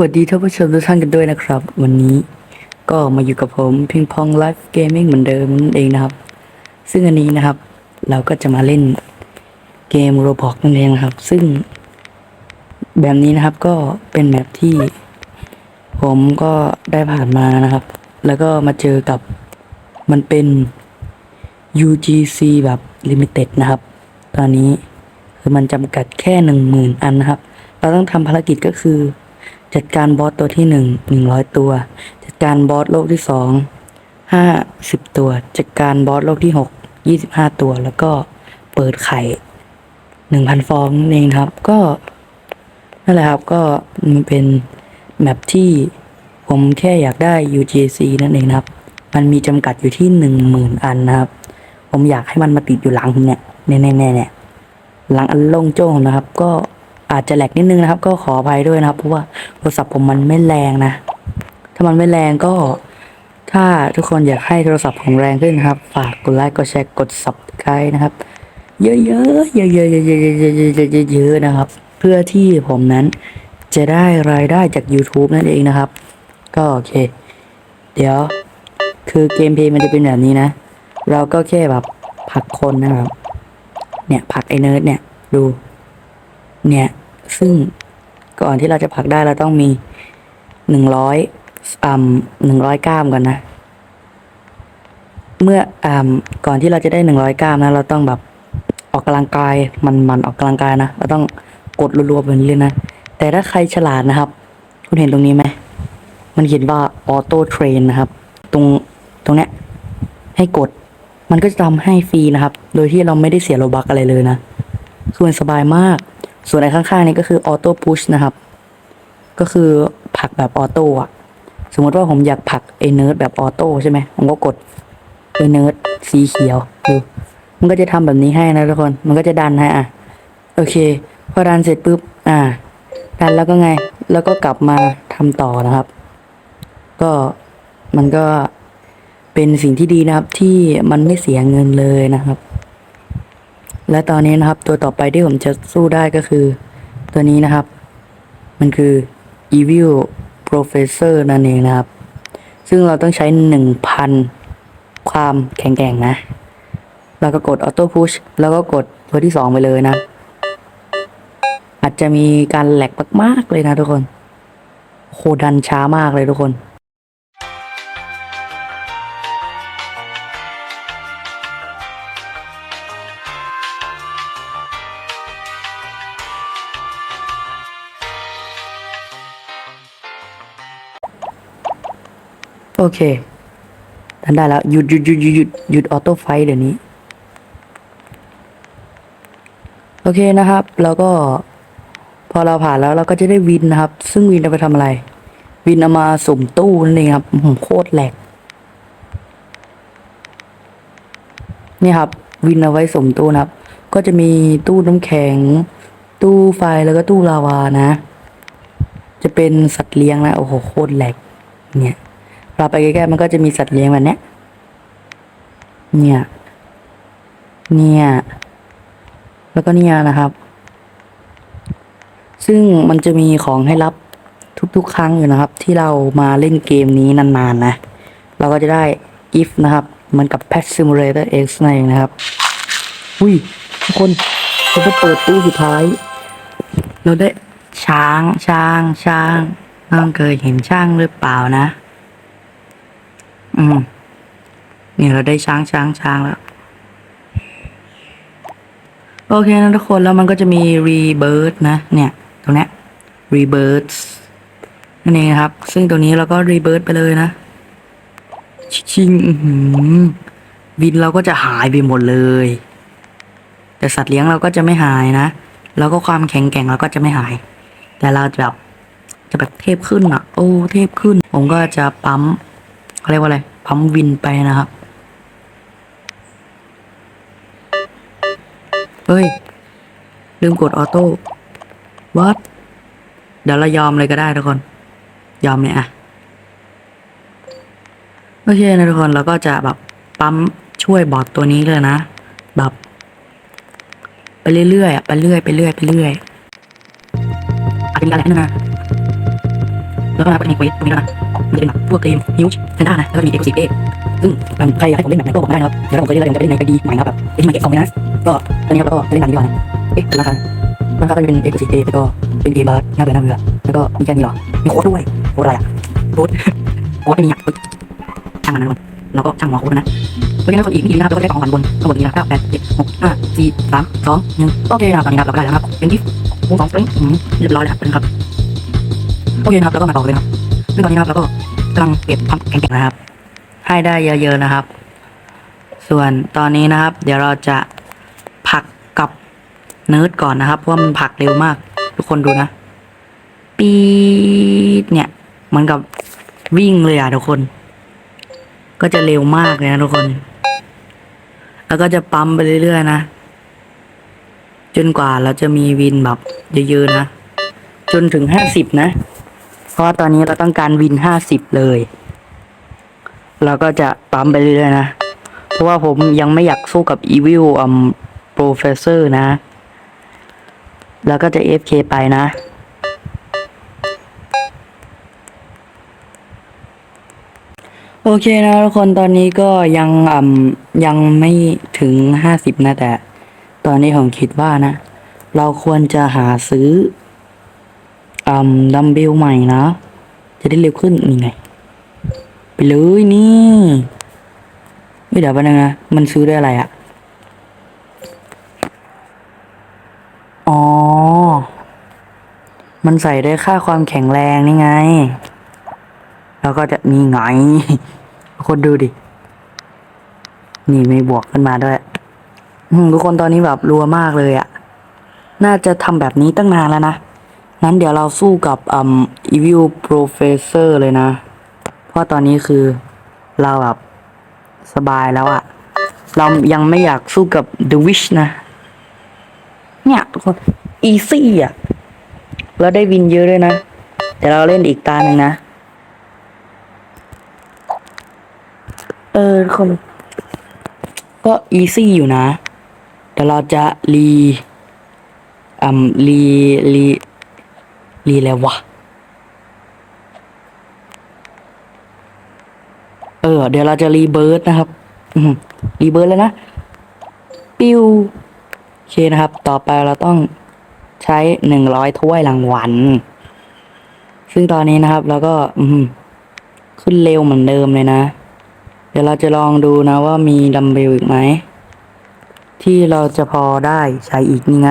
วัสดีท่านผู้ชมทุกท่านกันด้วยนะครับ วันนี้ก็มาอยู่กับผมพิงพองไลฟ์เกมมิ่งเหมือนเดิมนั่นเองนะครับ ซึ่งอันนี้นะครับ เราก็จะมาเล่นเกมโรบอกนั่นเองนะครับ ซึ่ง แบบนี้นะครับก็เป็นแบบที่ ผมก็ได้ผ่านมานะครับ แล้วก็มาเจอกับมันเป็น UGC แบบ Limited นะครับ ตอนนี้คือมันจำกัดแค่หนึ่งหมื่นอันนะครับ เราต้องทำภารกิจก็คือ จัดการบอสตัวที่หนึ่งหนึ่งร้อยตัว จัดการบอสโลกที่สองห้าสิบตัว จัดการบอสโลกที่หกยี่สิบห้าตัว แล้วก็เปิดไข่หนึ่งพันฟองนั่นเองครับ ก็นั่นแหละครับก็มันเป็นแมปที่ผมแค่อยากได้ UGC นั่นเองครับ มันมีจำกัดอยู่ที่หนึ่งหมื่นอันนะครับ ผมอยากให้มันมาติดอยู่หลังผมเนี่ยแน่ๆๆเนี่ยหลังอันโล่งโจ้งนะครับ ก็ อาจจะแหลกนิดนึงนะครับ ก็ขออภัยด้วยนะครับ เพราะว่าโทรศัพท์ผมมันไม่แรงนะ ถ้ามันไม่แรงก็ ถ้าทุกคนอยากให้โทรศัพท์ผมแรงขึ้นนะครับ ฝากกดไลค์กดแชร์กด subscribe นะครับเยอะๆเยอะๆเยอะๆเยอะๆเยอะๆเยอะๆนะครับ เพื่อที่ผมนั้นจะได้รายได้จาก YouTube นั่นเองนะครับ ก็โอเค เดี๋ยว คือเกมเพย์มันจะเป็นแบบนี้นะ เราก็แค่แบบผักคนนะครับ เนี่ยผักไอเนิร์ดเนี่ย ดู เนี่ย ซึ่งก่อนที่เราจะผักได้เราต้องมีหนึ่งร้อยอ่าหนึ่งร้อยกล้ามก่อนนะ เมื่ออ่าก่อนที่เราจะได้หนึ่งร้อยกล้ามนะ เราต้องแบบออกกำลังกายมันมันออกกำลังกายนะเราต้องกดรัวๆแบบนี้เลยนะ แต่ถ้าใครฉลาดนะครับ คุณเห็นตรงนี้ไหมมันเขียนว่าออโต้เทรนนะครับ ตรงตรงเนี้ยให้กดมันก็จะทำให้ฟรีนะครับ โดยที่เราไม่ได้เสียโลบักอะไรเลยนะ คือมันสบายมาก ส่วนไอ้ข้างๆนี่ก็คือออโต้พุชนะครับ ก็คือผลักแบบออโต้อะสมมติว่าผมอยากผลักไอเนิร์ดแบบออโต้ใช่ไหมผมก็กดไอเนิร์ดสีเขียวดูมันก็จะทำแบบนี้ให้นะทุกคน มันก็จะดันให้อะ โอเค พอดันเสร็จปุ๊บ อ่า ดันแล้วก็ไง แล้วก็กลับมาทำต่อนะครับ ก็มันก็เป็นสิ่งที่ดีนะครับที่มันไม่เสียเงินเลยนะครับ และตอนนี้นะครับตัวต่อไปที่ผมจะสู้ได้ก็คือ ตัวนี้นะครับ มันคือ Evil Professor นั่นเองนะครับ ซึ่งเราต้องใช้หนึ่งพันความแข็งแกร่งนะ แล้วก็กด Auto Push แล้วก็กดตัวที่สองไปเลยนะ อาจจะมีการแหลกมาก ๆ เลยนะทุกคน โคดันช้ามากเลยทุกคน โอเคทันได้แล้ว หยุดหยุดหยุดหยุดหยุดหยุดออโต้ไฟเดี๋ยวนี้ โอเคนะครับ แล้วก็ พอเราผ่านแล้วเราก็จะได้วินนะครับ ซึ่งวินเอาไปทำอะไร วินเอามาสุ่มตู้นั่นเองครับอื้อหือโคตรแหลกนี่ครับ วินเอาไว้สุ่มตู้นะครับ ก็จะมีตู้น้ำแข็ง ตู้ไฟแล้วก็ตู้ลาวานะ จะเป็นสัตว์เลี้ยงนะ โอ้โหโคตรแหลกเนี่ย เราไปใกล้ๆมันก็จะมีสัตว์เลี้ยงแบบเนี้ยเนี่ย เนี่ย แล้วก็เนี่ยนะครับ ซึ่งมันจะมีของให้รับทุกๆ ครั้งอยู่นะครับ ที่เรามาเล่นเกมนี้นานๆนะ เราก็จะได้ if นะครับเหมือนกับ Pet Simulator X นั่นเองนะครับ อุ้ย ทุกคนเราก็เปิดตู้สุดท้าย เราได้ช้างช้างช้างน้องเคยเห็นช้างหรือเปล่านะ อืมเนี่ยเราได้ช้างช้างช้างแล้ว โอเคนะทุกคนแล้วมันก็จะมี rebirth นะ เนี่ย ตรงเนี้ย rebirth นั่นเองครับ ซึ่งตัวนี้เราก็ rebirth ไปเลยนะ ชิงวินเราก็จะหายไปหมดเลย แต่สัตว์เลี้ยงเราก็จะไม่หายนะ แล้วก็ความแข็งแกร่งเราก็จะไม่หาย แต่เราจะแบบจะแบบเทพขึ้นอะ โอ้ เทพขึ้น ผมก็จะปั๊ม เขาเรียกว่าอะไรปั๊มวินไปนะครับ เฮ้ย ลืมกดออโต้วัดเดี๋ยวเรายอมเลยก็ได้ทุกคน ยอมเนี่ยอะโอเคนะทุกคนเราก็จะแบบปั๊มช่วยบอทตัวนี้เลยนะ แบบ ไปเรื่อยๆอะไปเรื่อยไปเรื่อยไปเรื่อยอาจจะมีอะไรนั่นะแล้วก็ก็จะมีควสตรงนี้นะมัน จะเป็นแบบพวกเกมฮิวช์แพนด้านะแล้วก็มีเอ็กซ์ซีเอ็กซึ่งมันใครอยากให้ผมเล่นแบบไหนก็บอกมาได้นะครับเดี๋ยวผมจะเล่นอะไรผมจะเล่นในไอดีใหม่นะครับเอ็กซ์มาเอ็ก็ตของนะก็ตอนนี้เราก็จะเล่นแบบนี้ก่อนนะเอ๊ะราคาราคาก็จะเป็นเอ็กซ์ซีเอ็กแล้วก็เป็นเกมบาร์หน้าเบื่อหน้าเบื่อแล้วก็มีแค่นี้หรอมีโค้ดด้วยโค้ดอะไรอะโค้ดโค้ดไม่มีอะช่างมันนะทุกคนเราก็ช่างหัวโค้ดนะโอเคนะคนอีกอีกนะครับเราก็ได้กองขวัญบนทั้งหมดนี้นะเก้าแปดเจ็ดหกห้าสี่สามสองหนึ่งโอเคนะครับตอนนี้ครับเราก็ได้แล้วครับเป็นกิฟต์วงสองสปริงเรียบร้อยแล้วครับโอเคนะครับแล้วก็มาต่อเลยครับซึ่งตอนนี้นะครับเราก็ กำลังเก็บความแข็งแกร่งนะครับ ให้ได้เยอะๆนะครับ ส่วนตอนนี้นะครับ เดี๋ยวเราจะผลักกับเนิร์ดก่อนนะครับ เพราะมันผลักเร็วมาก ทุกคนดูนะ ปีดเนี่ยเหมือนกับวิ่งเลยอะทุกคน ก็จะเร็วมากเลยนะทุกคน แล้วก็จะปั๊มไปเรื่อยๆนะ จนกว่าเราจะมีวินแบบเยอะๆนะ จนถึงห้าสิบนะ เพราะว่าตอนนี้เราต้องการวินห้าสิบเลย เราก็จะปั๊มไปเรื่อยๆนะ เพราะว่าผมยังไม่อยากสู้กับ Evil อืม Professor นะ แล้วก็จะ FK ไปนะโอเคนะทุกคนตอนนี้ก็ยังอ่ำยังไม่ถึงห้าสิบนะแต่ ตอนนี้ผมคิดว่านะ เราควรจะหาซื้อ อ่ำดัมเบลใหม่นะ จะได้เร็วขึ้นนี่ไง ไปเลยนี่ไม่เดี๋ยวแป๊บนึงนะ มันซื้อได้อะไรอะอ๋อ มันใส่ได้ค่าความแข็งแรงนี่ไง แล้วก็จะนี่ไง คนดูดิ นี่ไมีบวกขึ้นมาด้วยทุกคนตอนนี้แบบรัวมากเลยอะน่าจะทำแบบนี้ตั้งนานแล้วนะ นั้นเดี๋ยวเราสู้กับอืม Evil Professor เลยนะ เพราะตอนนี้คือเราแบบสบายแล้วอะเรายังไม่อยากสู้กับ The Witch นะ เนี่ยทุกคน easy อะเราได้วินเยอะด้วยนะแต่เราเล่นอีกตาหนึ่งนะ เออทุกคนก็ easy อยู่นะแต่เราจะรีอืมรีรี รีแล้ววะ เออ เดี๋ยวเราจะรีเบิร์ดนะครับรีเบิร์ดแล้วนะ ปิ้วโอเคนะครับ ต่อไปเราต้องใช้หนึ่งร้อยถ้วยรางวัล ซึ่งตอนนี้นะครับเราก็ขึ้นเร็วเหมือนเดิมเลยนะ เดี๋ยวเราจะลองดูนะว่ามีดัมเบลอีกไหม ที่เราจะพอได้ใช้อีกนี่ไง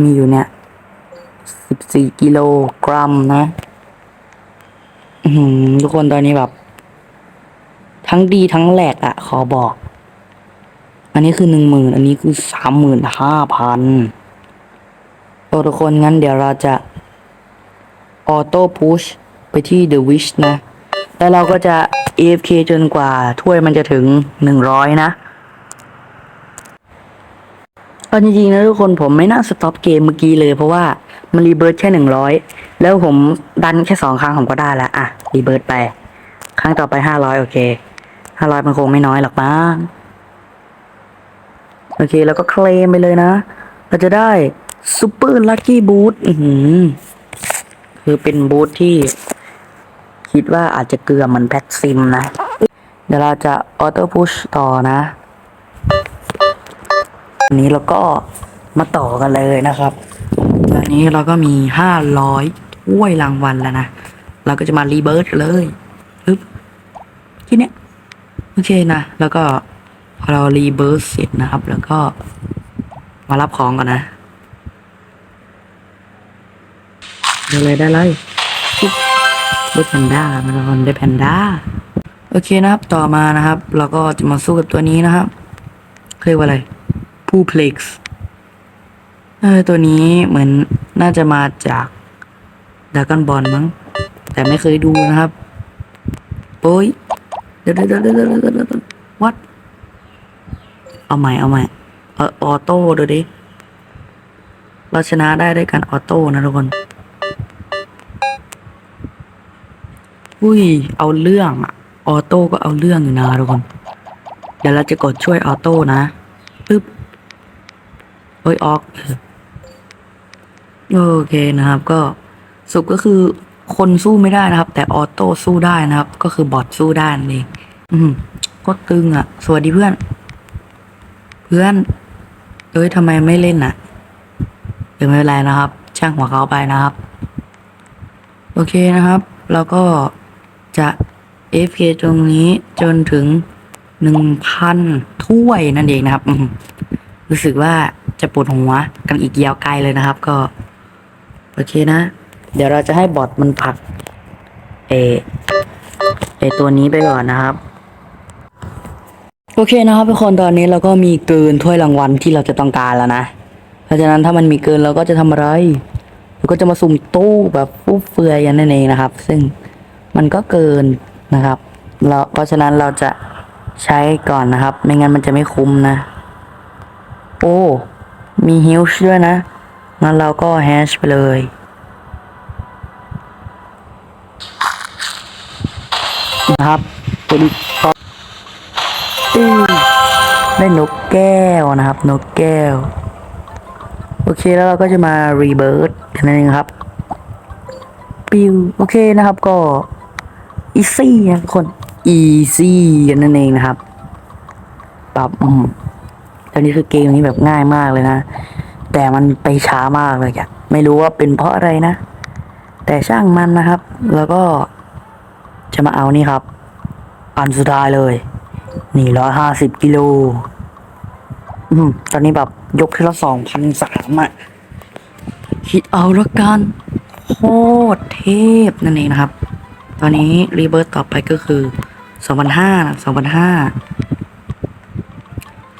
มีอยู่เนี่ย สิบสี่กิโลกรัมนะอือหือทุกคนตอนนี้แบบ ทั้งดีทั้งแหลกอะขอบอก อันนี้คือหนึ่งหมื่นอันนี้คือสามหมื่นห้าพันโอ้ทุกคนงั้นเดี๋ยวเราจะออโต้พุชไปที่ The Wish นะ แล้วเราก็จะ AFK จนกว่าถ้วยมันจะถึงหนึ่งร้อยนะเอาจริงๆนะทุกคนผมไม่น่าสต็อปเกมเมื่อกี้เลยเพราะว่า มันรีเบิร์ดแค่หนึ่งร้อยแล้วผมดันแค่สองครั้งผมก็ได้แล้วอะรีเบิร์ดไป ครั้งต่อไปห้าร้อยโอเคห้าร้อยมันคงไม่น้อยหรอกมั้งโอเค แล้วก็เคลมไปเลยนะ เราจะได้ซูเปอร์ลัคกี้บูทคือเป็นบูทที่ คิดว่าอาจจะเกลือเหมือนแพ็กซิมนะ เดี๋ยวเราจะออโต้พุชต่อนะอันนี้เราก็มาต่อกันเลยนะครับ ตอนนี้เราก็มีห้าร้อยถ้วยรางวัลแล้วนะ เราก็จะมารีเบิร์ดเลยปึ๊บแค่เนี้ยโอเคนะ แล้วก็พอเรารีเบิร์ดเสร็จนะครับ แล้วก็มารับของก่อนนะได้เลยได้เลยปุ๊บได้แพนด้ามาแล้วได้แพนด้า โอเคนะครับ ต่อมานะครับ เราก็จะมาสู้กับตัวนี้นะครับเรียกว่าอะไร ผู้เพล็กซ์ เออตัวนี้เหมือนน่าจะมาจากดากอนบอลมั้ง แต่ไม่เคยดูนะครับ โอ้ยเดี๋ยวเดี๋ยวเดี๋ยวเดี๋ยวเดี๋ยวเดี๋ยววัดเอาใหม่เอาใหม่เออออโต้ดูดิเราชนะได้ด้วยการออโต้นะทุกคนอุ้ย เอาเรื่องอะออโต้ก็เอาเรื่องอยู่นะทุกคน เดี๋ยวเราจะกดช่วยออโต้นะปึ๊บเฮ้ยออก โอเคนะครับ ก็สุปก็คือคนสู้ไม่ได้นะครับ แต่ออโต้สู้ได้นะครับ ก็คือบอทสู้ได้นั่นเองอืมก็ตึงอะ สวัสดีเพื่อน เพื่อน เอ้ยทำไมไม่เล่นอะเดี๋ยวไม่เป็นไรนะครับ ช่างหัวเขาไปนะครับ โอเคนะครับแล้วก็จะ FK ตรงนี้จนถึงหนึ่งพันถ้วยนั่นเองนะครับ รู้สึกว่าจะปวดหัวกันอีกยาวไกลเลยนะครับ ก็ โอเคนะ เดี๋ยวเราจะให้บอทมันผลักเอเอตัวนี้ไปก่อนนะครับ โอเคนะครับทุกคนตอนนี้เราก็มีเกินถ้วยรางวัลที่เราจะต้องการแล้วนะ เพราะฉะนั้นถ้ามันมีเกินเราก็จะทำอะไรเราก็จะมาสุ่มตู้แบบฟุ่มเฟือยอย่างนั่นเองนะครับ ซึ่งมันก็เกินนะครับเราเพราะฉะนั้นเราจะใช้ก่อนนะครับ ไม่งั้นมันจะไม่คุ้มนะ โอ้ มีฮิลช์ด้วยนะ งั้นเราก็แฮชไปเลย นะครับตัวนี้ก็ได้นกแก้วนะครับ นกแก้ว โอเคแล้วเราก็จะมารีเบิร์ดกันนั่นเองครับ ปิวโอเคนะครับก็อีซี่นะทุกคนอีซี่กันนั่นเองนะครับปรับอืมตอนนี้คือเกมนี้แบบง่ายมากเลยนะ แต่มันไปช้ามากเลยอะไม่รู้ว่าเป็นเพราะอะไรนะ แต่ช่างมันนะครับ แล้วก็จะมาเอานี่ครับ อันสุดท้ายเลย นี่ร้อยห้าสิบกิโลอืมตอนนี้แบบยกทีละสองพันสามอะคิดเอาละกันโคตรเทพนั่นเองนะครับ ตอนนี้รีเบิร์ตต่อไปก็คือสองพันห้าสองพันห้า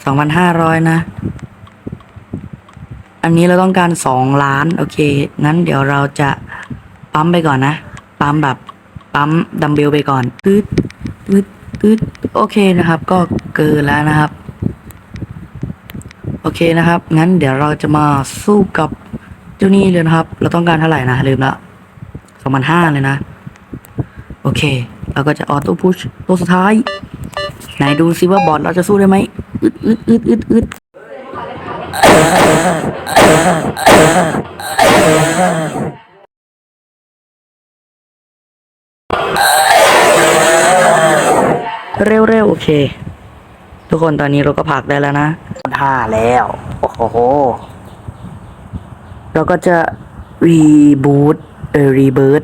สองพันห้าร้อยนะ อันนี้เราต้องการสองล้าน โอเค งั้นเดี๋ยวเราจะปั๊มไปก่อนนะ ปั๊มแบบปั๊มดัมเบลไปก่อนตืดตืดตืดโอเคนะครับ ก็เกินแล้วนะครับ โอเคนะครับ งั้นเดี๋ยวเราจะมาสู้กับเจ้านี่เลยนะครับ เราต้องการเท่าไหร่นะลืมละสองพันห้าเลยนะ โอเค เราก็จะออโต้พุชตัวสุดท้าย ไหนดูซิว่าบอทเราจะสู้ได้ไหมอึดอึดอึดอึดอึด เร็วเร็วๆโอเค ทุกคนตอนนี้เราก็ผลักได้แล้วนะห้าแล้ว โอ้โห เราก็จะรีบูตเออรีเบิร์ด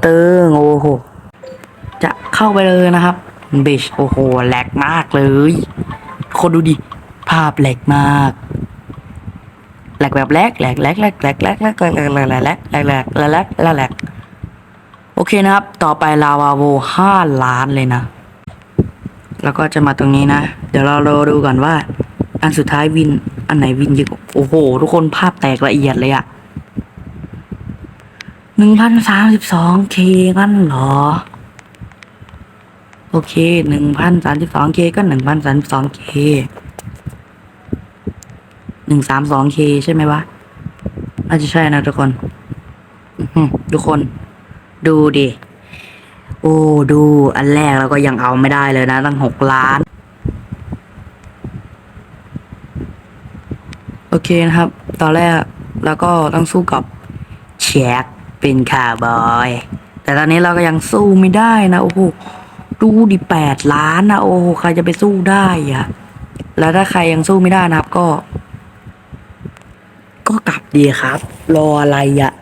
เติงโอ้โห จะเข้าไปเลยนะครับเบชโอ้โหแหลกมากเลย คนดูดิ ภาพแหลกมาก แหลกแบบแหลกแหลกแหลกแหลกแหลกแหลกแหลกแหลกแหลกแหลกแหลกแหลกแหลกแหลกแหลกแหลกโอเคนะครับ ต่อไปลาวาโวห้าล้านเลยนะ แล้วก็จะมาตรงนี้นะ เดี๋ยวเรารอดูก่อนว่า อันสุดท้ายวิน อันไหนวินเยอะกโอ้โห ทุกคนภาพแตกละเอียดเลยอะหนึ่งพันสามสิบสองเคงั้นเหรอ โอเคหนึ่งพันสามสิบสองเคก็หนึ่งพันสามสิบสองเค นึ่งสามสองเคใช่ไหมวะน่าจจะใช่นะทุกคนทุกคน ดูดิ โอ้ดู อันแรกเราก็ยังเอาไม่ได้เลยนะ ตั้งหกล้าน โอเคนะครับ ตอนแรกแล้วก็ต้องสู้กับแช็คเป็นคาร์บอย แต่ตอนนี้เราก็ยังสู้ไม่ได้นะ โอ้โหดูดิแปดล้านนะโอ้โหใครจะไปสู้ได้อะแล้วถ้าใครยังสู้ไม่ได้นะครับก็ ก็กลับดีครับ รออะไรอะ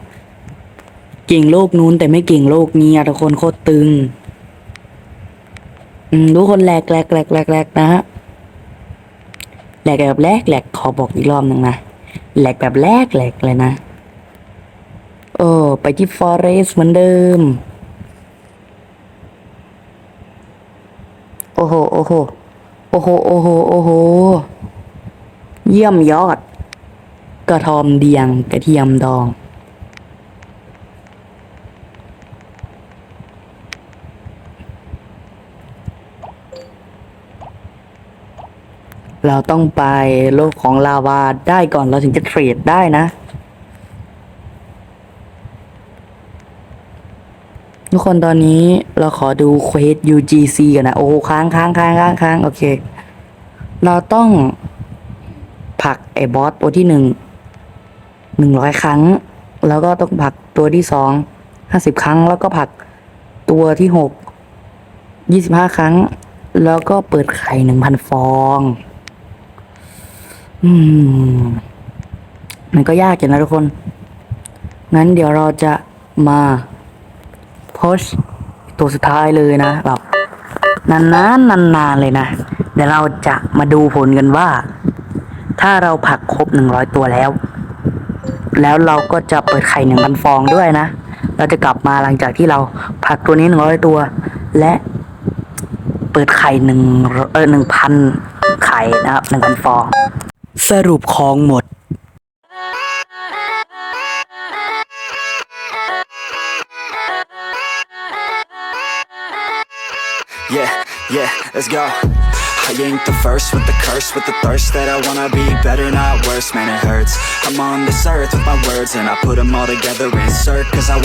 เก่งโลกนู้นแต่ไม่เก่งโลกนี้อะทุกคนโคตรตึง อืมทุกคนแหลกแหลกแหลกแหลกแหลกนะฮะแหลกแบบแหลกแหลกขอบอกอีกรอบหนึ่งนะแหลกแบบแหลกแหลกเลยนะเออไปที่ฟอเรสเหมือนเดิม โอ้โหโอ้โหโอ้โหโอ้โหโอ้โหเยี่ยมยอด กระทอมเดียงกระเทียมดองเราต้องไปโลกของลาวาได้ก่อนเราถึงจะเทรดได้นะ ทุกคนตอนนี้เราขอดูเควส UGC กันนะ โอ้ค้างค้างค้างค้างค้างโอเค เราต้องผักไอ้บอสตัวที่หนึ่ง หนึ่งร้อยครั้ง แล้วก็ต้องผลักตัวที่สองห้าสิบครั้ง แล้วก็ผลักตัวที่หกยี่สิบห้าครั้ง แล้วก็เปิดไข่หนึ่งพันฟอง อืม มันก็ยากอยู่นะทุกคน งั้นเดี๋ยวเราจะมาโพสตัวสุดท้ายเลยนะแบบนานๆนานๆเลยนะ เดี๋ยวเราจะมาดูผลกันว่า ถ้าเราผลักครบหนึ่งร้อยตัวแล้ว แล้วเราก็จะเปิดไข่หนึ่งพันฟองด้วยนะ เราจะกลับมาหลังจากที่เราผลักตัวนี้หนึ่งร้อยตัว และเปิดไข่หนึ่งเออหนึ่งพันไข่นะครับหนึ่งพันฟอง สรุปของหมด Yeah, yeah, let's go. I ain't the first with the curse, with the thirst that I wanna be better, not worse, man, it hurts. I'm on this earth with my words, and I put them all together, insert, cause I